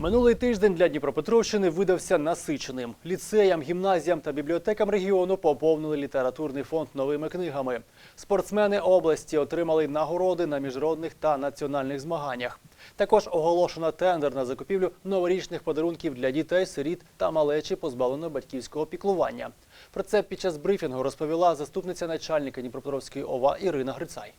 Минулий тиждень для Дніпропетровщини видався насиченим. Ліцеям, гімназіям та бібліотекам регіону поповнили літературний фонд новими книгами. Спортсмени області отримали нагороди на міжнародних та національних змаганнях. Також оголошено тендер на закупівлю новорічних подарунків для дітей, сиріт та малечі, позбавленої батьківського піклування. Про це під час брифінгу розповіла заступниця начальника Дніпропетровської ОВА Ірина Грицай.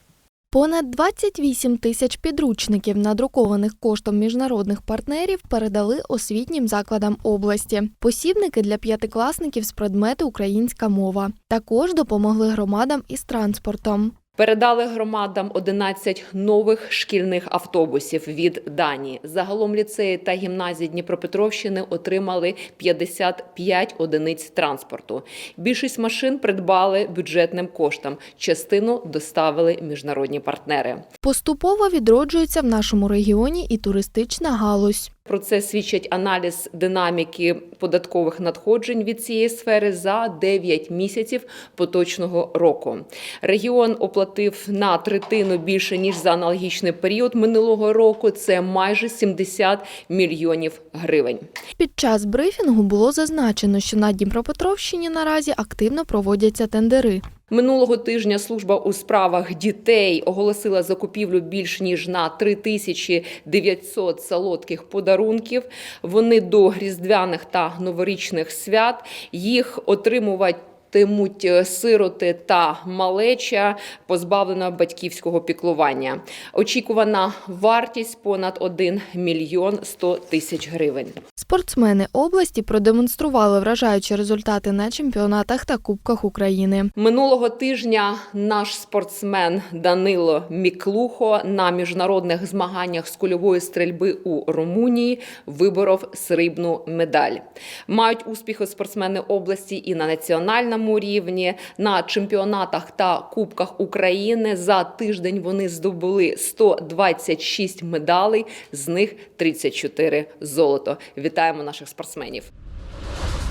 Понад 28 тисяч підручників, надрукованих коштом міжнародних партнерів, передали освітнім закладам області. Посібники для п'ятикласників з предмету українська мова. Також допомогли громадам із транспортом. Передали громадам 11 нових шкільних автобусів від Данії. Загалом ліцеї та гімназії Дніпропетровщини отримали 55 одиниць транспорту. Більшість машин придбали бюджетним коштом. Частину доставили міжнародні партнери. Поступово відроджується в нашому регіоні і туристична галузь. Про це свідчить аналіз динаміки податкових надходжень від цієї сфери за 9 місяців поточного року. Регіон оплатив на третину більше ніж за аналогічний період минулого року. Це майже 70 мільйонів гривень. Під час брифінгу було зазначено, що на Дніпропетровщині наразі активно проводяться тендери. Минулого тижня служба у справах дітей оголосила закупівлю більш ніж на 3900 солодких подарунків. Вони до різдвяних та новорічних свят їх отримувати. Тимуть сироти та малеча, позбавлена батьківського піклування. Очікувана вартість понад 1 мільйон 100 тисяч гривень. Спортсмени області продемонстрували вражаючі результати на чемпіонатах та кубках України. Минулого тижня наш спортсмен Данило Міклухо на міжнародних змаганнях з кульової стрільби у Румунії виборов срібну медаль. Мають успіхи спортсмени області і на національному рівні. На чемпіонатах та кубках України за тиждень вони здобули 126 медалей, з них 34 золото. Вітаємо наших спортсменів.